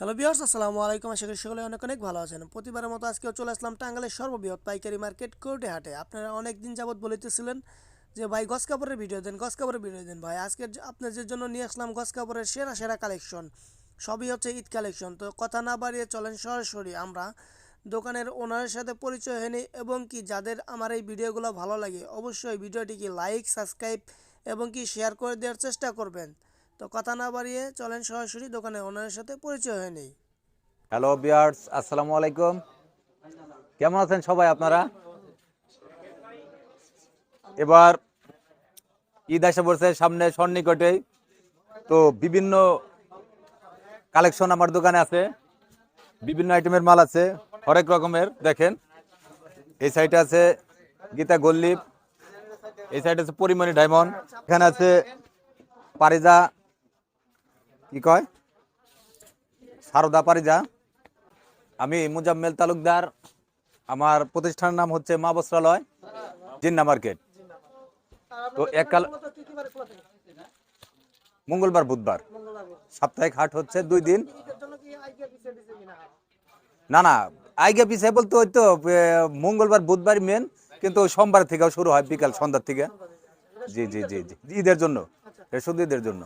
Hello বিয়ার্স আসসালামু আলাইকুম। আশা করি সকলে অনেক অনেক ভালো আছেন। প্রতিবারের মতো আজকেও চলে আসলাম টাঙ্গালের সর্ববৃহৎ পাইকারি মার্কেট কোর্টে হাটে আপনারা অনেক দিন যাবত বলিতেছিলেন যে, ভাই গস কাপড়ের ভিডিও দেন গস কাপড়ের ভিডিও দেন ভাই। আজকে আপনাদের জন্য নিয়ে আসলাম গস কাপড়ের সেরা সেরা কালেকশন, সবই হচ্ছে ঈদ কালেকশন। তো কথা না বাড়িয়ে চলেন সরাসরি আমরা। দোকানের ওনারের সাথে পরিচয় হয়ে নিই এবং কি যাদের আমার এই ভিডিওগুলো ভালো লাগে, অবশ্যই ভিডিওটিকে লাইক, সাবস্ক্রাইব এবং কি শেয়ার করে দেওয়ার চেষ্টা করবেন। তো কথা না বাড়িয়ে চলেন সরাসরি দোকানে ওনারের সাথে পরিচয় হয়ে নেই। হ্যালো বিয়ার্স, আসসালামু আলাইকুম। কেমন আছেন সবাই আপনারা? এবার ঈদ আসে পড়ছে সামনে সন্নিকটেই। তো বিভিন্ন কালেকশন আমার দোকানে আছে, বিভিন্ন আইটেমের মাল আছে, হরেক রকমের, দেখেন। এই সাইডে আছে গীতা গোল্লিপ এই সাইডে আছে পরিমণি ডায়মন্ড, এখানে আছে পারিজা কি কয়? সারদা পারিজা। আমি মুজাম্মেল তালুকদার। আমার প্রতিষ্ঠানের নাম হচ্ছে মা বস্ত্রালয়, জিন্না মার্কেট। তো এককাল মঙ্গলবার, বুধবার। সাপ্তাহিক হাট হচ্ছে দুই দিন। না না, আইগে পিছিয়ে বলতে ওই তো মঙ্গলবার বুধবার মেন কিন্তু সোমবার থেকেও শুরু হয় বিকাল সন্ধ্যার থেকে। জি জি জি জি। ঈদের জন্য। শুধু ঈদের জন্য।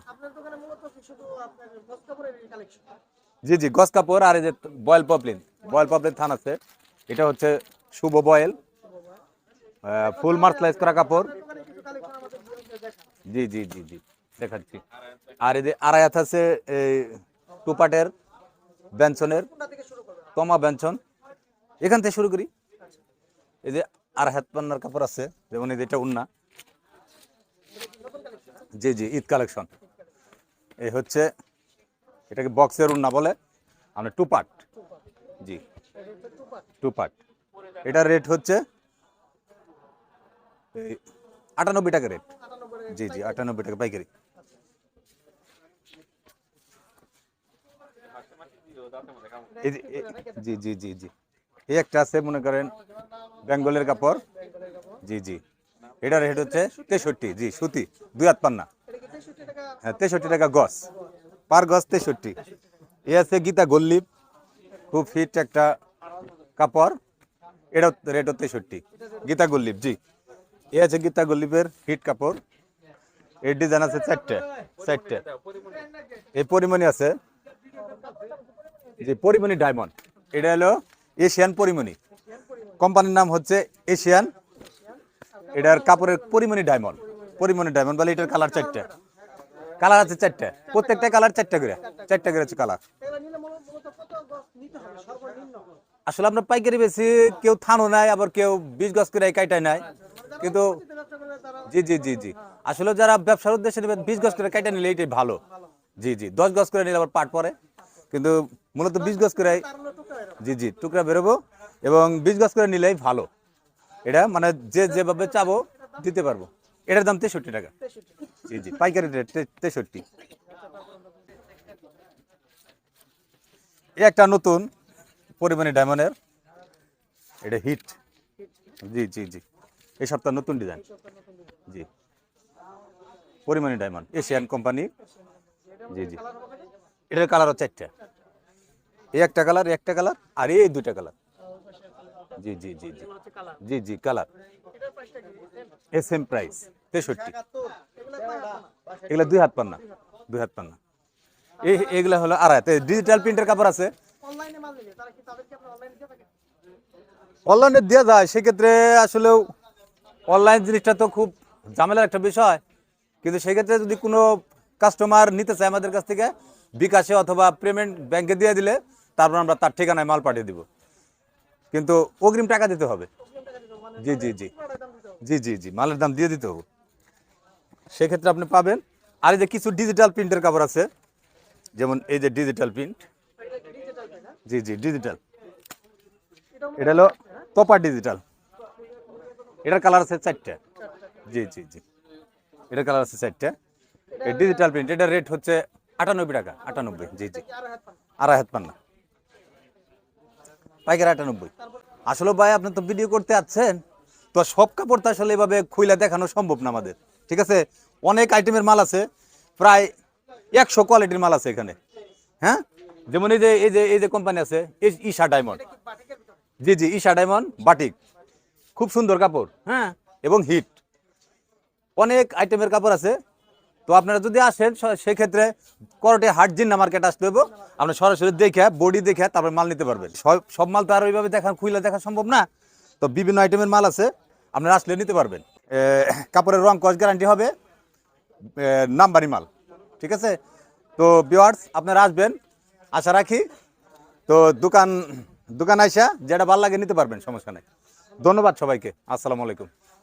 জি জি গস কাপড় আর এই যে বয়েল পপলিন বয়েল পপলিন থান আছে। এটা হচ্ছে শুভ বয়েল। ফুল মার্সলাইজ করা কাপড়। জি জি জি জি দেখাচ্ছি। আর এই যে আড়াই হাত আছে এই টুপাটের ব্যঞ্চনের তমা ব্যঞ্চন এখান থেকে শুরু করি। এই যে আড়াই হাত পান্নার কাপড় আছে যেমন এই যে এটা উন্না। জি জি ঈদ কালেকশন এই হচ্ছে, এটাকে বক্সের উন্না বলে, আমরা two part ji two part এটার রেট হচ্ছে আটানব্বই টাকা রেট জি জি, আটানব্বই টাকা পাইকারি। জি জি জি জি। এই একটা আছে, মনে করেন, বেঙ্গলের কাপড়। জি জি। এটার রেট হচ্ছে তেষট্টি, জি, সুতি, দুই হাত পান্না। হ্যাঁ তেষট্টি টাকা গজ পার গজ তেষট্টি। এ আছে গীতা গল্লিপ খুব ফিট একটা কাপড়। এটা রেট তেষট্টি। গীতা গল্লিপ জি। এ আছে গীতা গল্লিপের হিট কাপড়। এর ডিজাইন আছে চারটে চারটে। এই পরিমণি আছে। জি, পরিমণি ডায়মন্ড এটা হলো এশিয়ান পরিমণি। কোম্পানির নাম হচ্ছে এশিয়ান এটার কাপড়ের পরিমণি ডায়মন্ড পরিমণি ডায়মন্ড বলে এটার কালার চারটে। কালার আছে চারটে। প্রত্যেকটা কালার চারটে করে চারটে করে আছে কালার। আসলে আপনার পাইকারি বেশি কেউ থানো নাই, আবার কেউ বিশ গজ করে কাইটাই নাই। কিন্তু জি জি জি জি। আসলে যারা ব্যবসার উদ্দেশ্যে নেবেন, বিশ গজ করে কাইটা নিলে এটাই ভালো। জি জি, দশ গজ করে নিলে আবার পাট পরে। কিন্তু মূলত বিশ গজ করে, জি জি, টুকরা বেরোবো এবং বিশ গজ করে নিলেই ভালো। এটা মানে যে যেভাবে চাবো দিতে পারব। এটার দাম তেষট্টি টাকা। জি জি পাইকারি রেট তেষট্টি। একটা নতুন পরিমাণে ডায়মন্ডের এটা হিট জি জি জি। এই সপ্তাহ নতুন ডিজাইন জি। পরিমাণে diamond Asian company ji ji. এটার কালার হচ্ছে একটা। এই একটা কালার একটা কালার আর এই দুইটা কালার জি জি জি জি। জি জি কালার এ সেম প্রাইস তেষট্টি। এগুলা দুই হাত পান্না দুই হাত পান্না এই এগুলা হলো আড়াই। ডিজিটাল প্রিন্টের কাপড় আছে। অনলাইনে দেওয়া যায়। সেক্ষেত্রে আসলেও অনলাইন জিনিসটা তো খুব ঝামেলার একটা বিষয়। কিন্তু সেক্ষেত্রে যদি কোনো কাস্টমার নিতে চায় আমাদের কাছ থেকে বিকাশে অথবা পেমেন্ট ব্যাংকে দিয়ে দিলে তারপর আমরা তার ঠিকানায় মাল পাঠিয়ে দিব। কিন্তু অগ্রিম টাকা দিতে হবে। জি জি জি। জি জি জি। মালের দাম দিয়ে দিতে হবে। সেক্ষেত্রে আপনি পাবেন। আর এই যে কিছু ডিজিটাল প্রিন্টের কাপড় আছে। যেমন এই যে digital print ji ji digital এটা হলো প্রপার ডিজিটাল এটার কালার আছে চারটে। জি জি জি। এটার কালার আছে চারটে। এই ডিজিটাল প্রিন্ট এটার রেট হচ্ছে আটানব্বই টাকা, আটানব্বই। জি জি। আড়াই হাত পান্না। পাইকারি আটানব্বই। আসলে ভাই, আপনি তো ভিডিও করতে আছেন তো সব কাপড় তো আসলে এভাবে খুইলা দেখানো সম্ভব না আমাদের। ঠিক আছে? অনেক আইটেমের মাল আছে, প্রায় একশো কোয়ালিটির মাল আছে এখানে। হ্যাঁ? যেমন এই যে এই যে এই যে কোম্পানি আছে Isha diamond ji ji, Isha diamond batik খুব সুন্দর কাপড়। হ্যাঁ? এবং হিট অনেক আইটেমের কাপড় আছে। তো আপনারা যদি আসেন সেক্ষেত্রে করটে হাট জিন্না মার্কেট আসতে হবে আপনি সরাসরি দেখে বডি দেখে তারপরে মাল নিতে পারবেন। সব সব মাল তো আর ওইভাবে দেখা খুইলে দেখা সম্ভব না। তো বিভিন্ন আইটেমের মাল আছে, আপনারা আসলে নিতে পারবেন। কাপড়ের রং কস গ্যারান্টি হবে নাম্বারি মাল ঠিক আছে? তো বিওয়ার্স আপনারা আসবেন, আশা রাখি। তো দোকান দোকান আইসা, যেটা ভালো লাগে নিতে পারবেন, সমস্যা নেই। ধন্যবাদ সবাইকে, আসসালামু আলাইকুম।